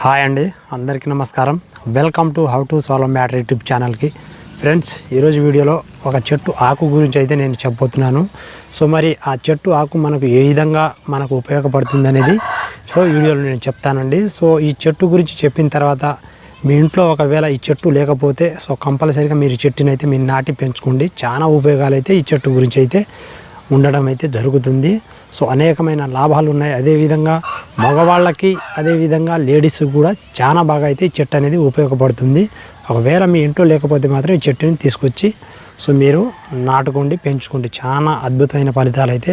Hi అండి అందరికీ నమస్కారం. Welcome to how to solve matter YouTube ఛానల్కి. ఫ్రెండ్స్ ఈరోజు వీడియోలో ఒక చెట్టు ఆకు గురించి అయితే నేను చెప్పబోతున్నాను. సో మరి ఆ చెట్టు ఆకు మనకు ఏ విధంగా మనకు ఉపయోగపడుతుంది అనేది సో వీడియోలో నేను చెప్తానండి. సో ఈ చెట్టు గురించి చెప్పిన తర్వాత మీ ఇంట్లో ఒకవేళ ఈ చెట్టు లేకపోతే సో కంపల్సరీగా మీరు ఈ చెట్టుని అయితే మీరు నాటి పెంచుకోండి. చాలా ఉపయోగాలు అయితే ఈ చెట్టు గురించి అయితే. ఉండడం అయితే జరుగుతుంది. సో అనేకమైన లాభాలు ఉన్నాయి అదేవిధంగా మగవాళ్ళకి అదేవిధంగా లేడీస్ కూడా చాలా బాగా అయితే ఈ చెట్టు అనేది ఉపయోగపడుతుంది. ఒకవేళ మీ ఇంట్లో లేకపోతే మాత్రం ఈ చెట్టుని తీసుకొచ్చి సో మీరు నాటుకోండి పెంచుకోండి. చాలా అద్భుతమైన ఫలితాలు అయితే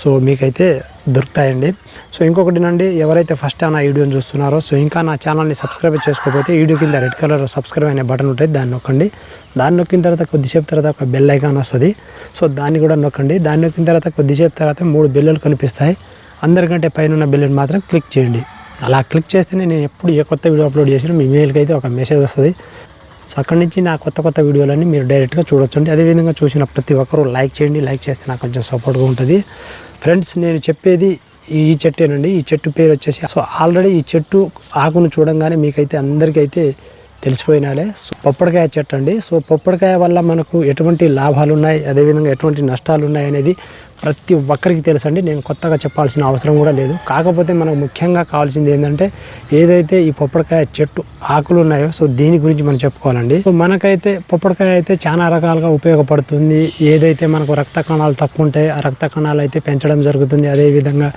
సో మీకైతే దొరుకుతాయండి. సో ఇంకొకటి నండి ఎవరైతే ఫస్ట్ టైం నా వీడియోని చూస్తున్నారో సో ఇంకా నా ఛానల్ని సబ్స్క్రైబ్ చేసుకోకపోతే వీడియో కింద రెడ్ కలర్ సబ్స్క్రైబ్ అనే బటన్ ఉంటుంది దాన్ని నొక్కండి. దాన్ని నొక్కిన తర్వాత కొద్దిసేపు తర్వాత ఒక బెల్ ఐకాన్ వస్తుంది. సో దాన్ని కూడా నొక్కండి. దాన్ని నొక్కిన తర్వాత కొద్దిసేపు తర్వాత మూడు బెల్లులు కనిపిస్తాయి. అందరికంటే పైన ఉన్న బెల్లుని మాత్రం క్లిక్ చేయండి. అలా క్లిక్ చేస్తేనే నేను ఎప్పుడు ఏ కొత్త వీడియో అప్లోడ్ చేసినా మీ మెయిల్కి అయితే ఒక మెసేజ్ వస్తుంది. సో అక్కడి నుంచి నా కొత్త కొత్త వీడియోలన్నీ మీరు డైరెక్ట్గా చూడొచ్చండి. అదేవిధంగా చూసిన ప్రతి ఒక్కరూ లైక్ చేయండి. లైక్ చేస్తే నాకు కొంచెం సపోర్ట్గా ఉంటుంది. ఫ్రెండ్స్ నేను చెప్పేది ఈ చెట్టేనండి. ఈ చెట్టు పేరు వచ్చేసి సో ఆల్రెడీ ఈ చెట్టు ఆకును చూడంగానే మీకైతే అందరికీ అయితే తెలిసిపోయినాలే. సో పొప్పడికాయ చెట్టు అండి. సో పొప్పడికాయ వల్ల మనకు ఎటువంటి లాభాలు ఉన్నాయి అదేవిధంగా ఎటువంటి నష్టాలు ఉన్నాయి అనేది ప్రతి ఒక్కరికి తెలుసండి నేను కొత్తగా చెప్పాల్సిన అవసరం కూడా లేదు. కాకపోతే మనకు ముఖ్యంగా కావాల్సింది ఏంటంటే ఏదైతే ఈ పొప్పడికాయ చెట్టు ఆకులు ఉన్నాయో సో దీని గురించి మనం చెప్పుకోవాలండి. సో మనకైతే పొప్పడికాయ అయితే చాలా రకాలుగా ఉపయోగపడుతుంది. ఏదైతే మనకు రక్త కణాలు తక్కువ ఉంటాయి ఆ రక్త కణాలు అయితే పెంచడం జరుగుతుంది. అదేవిధంగా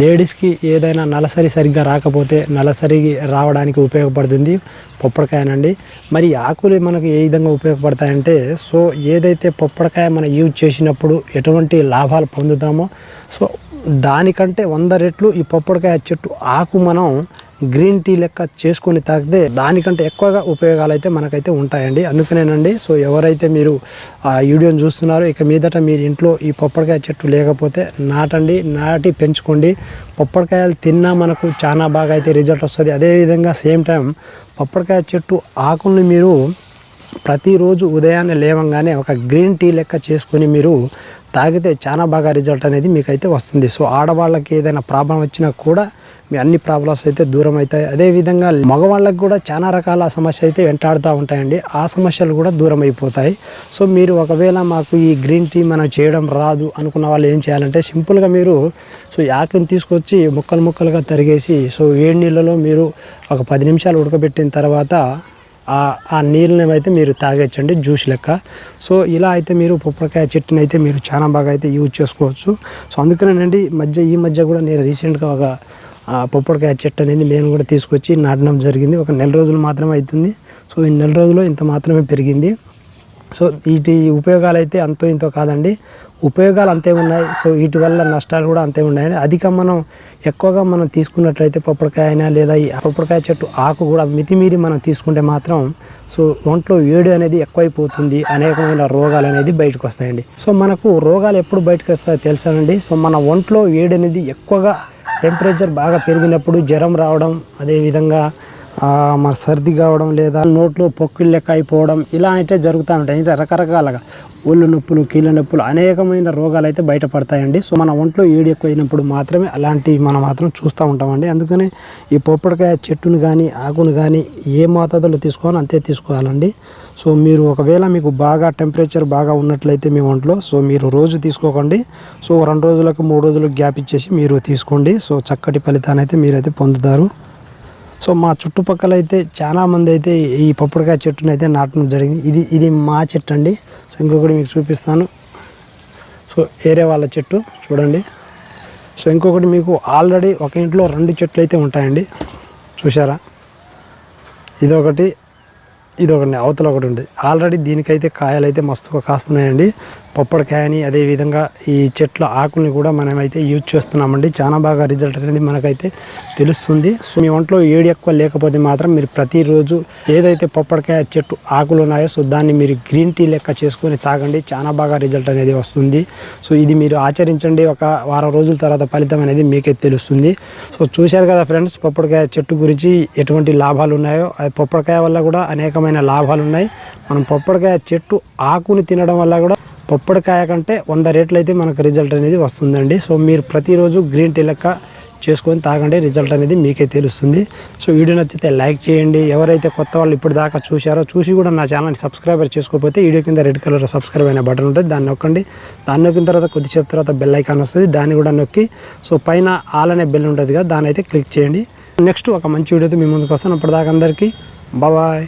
లేడీస్కి ఏదైనా నలసరి సరిగ్గా రాకపోతే నలసరి రావడానికి ఉపయోగపడుతుంది పొప్పడికాయనండి. మరి ఆకులు మనకు ఏ విధంగా ఉపయోగపడతాయంటే సో ఏదైతే పొప్పడికాయ మనం యూజ్ చేసినప్పుడు ఎటువంటి లాభాలు పొందుతామో సో దానికంటే వంద రెట్లు ఈ పొప్పడికాయ చెట్టు ఆకు మనం గ్రీన్ టీ లెక్క చేసుకొని తాగితే దానికంటే ఎక్కువగా ఉపయోగాలు అయితే మనకైతే ఉంటాయండి. అందుకనేనండి సో ఎవరైతే మీరు ఆ వీడియోని చూస్తున్నారో ఇక మీదట మీరు ఇంట్లో ఈ పొప్పడికాయ చెట్టు లేకపోతే నాటండి నాటి పెంచుకోండి. పొప్పడికాయలు తిన్నా మనకు చాలా బాగా అయితే రిజల్ట్ వస్తుంది. అదేవిధంగా సేమ్ టైం పొప్పడికాయ చెట్టు ఆకుల్ని మీరు ప్రతిరోజు ఉదయాన్నే లేవంగానే ఒక గ్రీన్ టీ లెక్క చేసుకొని మీరు తాగితే చాలా బాగా రిజల్ట్ అనేది మీకైతే వస్తుంది. సో ఆడవాళ్ళకి ఏదైనా ప్రాబ్లం వచ్చినా కూడా మీ అన్ని ప్రాబ్లమ్స్ అయితే దూరం అవుతాయి అదేవిధంగా మగవాళ్ళకి కూడా చాలా రకాల సమస్య అయితే వెంటాడుతూ ఉంటాయండి. ఆ సమస్యలు కూడా దూరం అయిపోతాయి సో మీరు ఒకవేళ మాకు ఈ గ్రీన్ టీ మనం చేయడం రాదు అనుకున్న వాళ్ళు ఏం చేయాలంటే సింపుల్గా మీరు సో యాకిని తీసుకొచ్చి ముక్కలు ముక్కలుగా తరిగేసి సో వేడి నీళ్ళలో మీరు ఒక పది నిమిషాలు ఉడకబెట్టిన తర్వాత ఆ- ఆ నీళ్ళని అయితే మీరు తాగేచ్చండి జ్యూస్ లెక్క. సో ఇలా అయితే మీరు పొప్పడికాయ చెట్టుని అయితే మీరు చాలా బాగా అయితే యూజ్ చేసుకోవచ్చు. సో అందుకనేనండి మధ్య ఈ మధ్య కూడా నేను రీసెంట్గా ఒక పొప్పడికాయ చెట్టు అనేది నేను కూడా తీసుకొచ్చి నాటడం జరిగింది. ఒక నెల రోజులు మాత్రమే అవుతుంది. సో ఈ నెల రోజుల్లో ఇంత మాత్రమే పెరిగింది. సో వీటి ఉపయోగాలు అయితే అంతో ఇంతో కాదండి. ఉపయోగాలు అంతే ఉన్నాయి. సో వీటి వల్ల నష్టాలు కూడా అంతే ఉన్నాయండి. అధిక మనం ఎక్కువగా మనం తీసుకున్నట్లయితే పొప్పడికాయ అయినా లేదా ఈ పొప్పడికాయ చెట్టు ఆకు కూడా మితిమీరి మనం తీసుకుంటే మాత్రం సో ఒంట్లో వేడి అనేది ఎక్కువైపోతుంది. అనేకమైన రోగాలు అనేది బయటకు వస్తాయండి. సో మనకు రోగాలు ఎప్పుడు బయటకు వస్తాయో తెలుసానండి. సో మన ఒంట్లో వేడి అనేది ఎక్కువగా టెంపరేచర్ బాగా పెరిగినప్పుడు జ్వరం రావడం అదేవిధంగా మరి మన సర్ది కావడం లేదా నోట్లో పొక్కులు లెక్క అయిపోవడం ఇలా అయితే జరుగుతూ ఉంటాయి. అంటే రకరకాలుగా ఒళ్ళు నొప్పులు కీళ్ళ నొప్పులు అనేకమైన రోగాలు అయితే బయటపడతాయండి. సో మన ఒంట్లో ఏడు ఎక్కువైనప్పుడు మాత్రమే అలాంటివి మనం మాత్రం చూస్తూ ఉంటామండి. అందుకనే ఈ పొప్పడికాయ చెట్టును కానీ ఆకును కానీ ఏ మోతాదులో తీసుకోవాలో అంతే తీసుకోవాలండి. సో మీరు ఒకవేళ మీకు బాగా టెంపరేచర్ బాగా ఉన్నట్లయితే మీ ఒంట్లో సో మీరు రోజు తీసుకోకండి. సో రెండు రోజులకు మూడు రోజులకు గ్యాప్ ఇచ్చేసి మీరు తీసుకోండి. సో చక్కటి ఫలితాన్ని అయితే మీరైతే పొందుతారు. సో మా చుట్టుపక్కల అయితే చాలా మంది అయితే ఈ పప్పుడికాయ చెట్టును అయితే నాటడం జరిగింది. ఇది ఇది మా చెట్టు అండి. సో ఇంకొకటి మీకు చూపిస్తాను. సో ఏరే వాళ్ళ చెట్టు చూడండి. సో ఇంకొకటి మీకు ఆల్రెడీ ఒక ఇంట్లో రెండు చెట్లు అయితే ఉంటాయండి. చూసారా ఇదొకటి ఇదొకటి అవతల ఒకటి ఉంది. ఆల్రెడీ దీనికైతే కాయలు అయితే మస్తుగా కాస్తున్నాయండి. పొప్పడికాయని అదేవిధంగా ఈ చెట్ల ఆకుల్ని కూడా మనమైతే యూజ్ చేస్తున్నామండి. చాలా బాగా రిజల్ట్ అనేది మనకైతే తెలుస్తుంది. సో మీ ఒంట్లో ఏడి ఎక్కువ లేకపోతే మాత్రం మీరు ప్రతిరోజు ఏదైతే పొప్పడికాయ చెట్టు ఆకులు ఉన్నాయో సో దాన్ని మీరు గ్రీన్ టీ లెక్క చేసుకొని తాగండి. చాలా బాగా రిజల్ట్ అనేది వస్తుంది. సో ఇది మీరు ఆచరించండి. ఒక వారం రోజుల తర్వాత ఫలితం అనేది మీకే తెలుస్తుంది. సో చూశారు కదా ఫ్రెండ్స్ పొప్పడికాయ చెట్టు గురించి ఎటువంటి లాభాలు ఉన్నాయో. అది పొప్పడికాయ వల్ల కూడా అనేకమైన లాభాలు ఉన్నాయి. మనం పొప్పడికాయ చెట్టు ఆకుని తినడం వల్ల కూడా పొప్పడికాయ కంటే వంద రేట్లు అయితే మనకు రిజల్ట్ అనేది వస్తుందండి. సో మీరు ప్రతిరోజు గ్రీన్ టీ లెక్క చేసుకొని తాగండి రిజల్ట్ అనేది మీకే తెలుస్తుంది. సో వీడియో నచ్చితే లైక్ చేయండి. ఎవరైతే కొత్త వాళ్ళు ఇప్పుడు దాకా చూశారో చూసి కూడా నా ఛానల్ని సబ్స్క్రైబర్ చేసుకోకపోతే వీడియో కింద రెడ్ కలర్ సబ్స్క్రైబ్ అయిన బటన్ ఉంటుంది. దాన్ని నొక్కండి. దాన్ని నొక్కిన తర్వాత కొద్దిసేపు తర్వాత బెల్ ఐకాన్ వస్తుంది. దాన్ని కూడా నొక్కి సో పైన ఆల్ అనే బెల్ ఉంటుంది కదా దాన్ని అయితే క్లిక్ చేయండి. నెక్స్ట్ ఒక మంచి వీడియోతో మీ ముందుకు వస్తాను. అప్పటిదాకా అందరికీ బాయ్